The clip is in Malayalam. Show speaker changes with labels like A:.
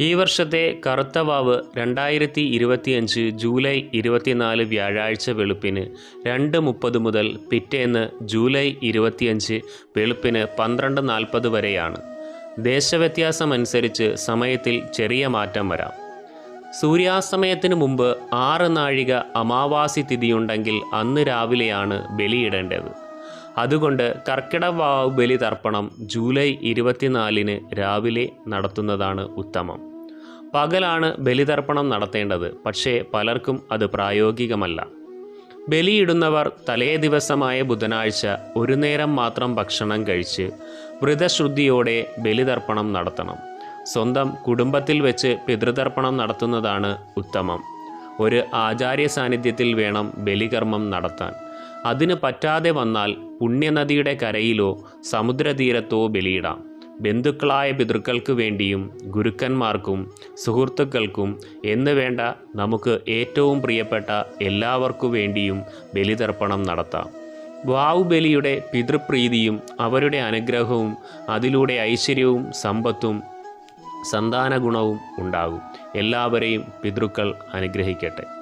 A: ഈ വർഷത്തെ കറുത്ത വാവ് രണ്ടായിരത്തി ഇരുപത്തിയഞ്ച് ജൂലൈ ഇരുപത്തിനാല് വ്യാഴാഴ്ച വെളുപ്പിന് രണ്ട് മുപ്പത് മുതൽ പിറ്റേന്ന് ജൂലൈ ഇരുപത്തിയഞ്ച് വെളുപ്പിന് പന്ത്രണ്ട് നാൽപ്പത് വരെയാണ്. ദേശവ്യത്യാസമനുസരിച്ച് സമയത്തിൽ ചെറിയ മാറ്റം വരാം. സൂര്യാസ്തമയത്തിന് മുമ്പ് ആറ് നാഴിക അമാവാസി തിഥിയുണ്ടെങ്കിൽ അന്ന് രാവിലെയാണ് ബലിയിടേണ്ടത്. അതുകൊണ്ട് കർക്കിടവാവ് ബലി തർപ്പണം ജൂലൈ ഇരുപത്തിനാലിന് രാവിലെ നടത്തുന്നതാണ് ഉത്തമം. പകലാണ് ബലിതർപ്പണം നടത്തേണ്ടത് പക്ഷേ പലർക്കും അത് പ്രായോഗികമല്ല. ബലിയിടുന്നവർ തലേ ദിവസമായ ബുധനാഴ്ച ഒരു നേരം മാത്രം ഭക്ഷണം കഴിച്ച് വ്രതശുദ്ധിയോടെ ബലിതർപ്പണം നടത്തണം. സ്വന്തം കുടുംബത്തിൽ വെച്ച് പിതൃതർപ്പണം നടത്തുന്നതാണ് ഉത്തമം. ഒരു ആചാര്യ സാന്നിധ്യത്തിൽ വേണം ബലികർമ്മം നടത്താൻ. അതിന് പറ്റാതെ വന്നാൽ പുണ്യനദിയുടെ കരയിലോ സമുദ്രതീരത്തോ ബലിയിടാം. ബന്ധുക്കളായ പിതൃക്കൾക്ക് വേണ്ടിയും ഗുരുക്കന്മാർക്കും സുഹൃത്തുക്കൾക്കും എന്ന് വേണ്ട നമുക്ക് ഏറ്റവും പ്രിയപ്പെട്ട എല്ലാവർക്കു വേണ്ടിയും ബലിതർപ്പണം നടത്താം. വാവുബലിയുടെ പിതൃപ്രീതിയും അവരുടെ അനുഗ്രഹവും അതിലൂടെ ഐശ്വര്യവും സമ്പത്തും സന്താന ഗുണവും ഉണ്ടാകും. എല്ലാവരെയും പിതൃക്കൾ അനുഗ്രഹിക്കട്ടെ.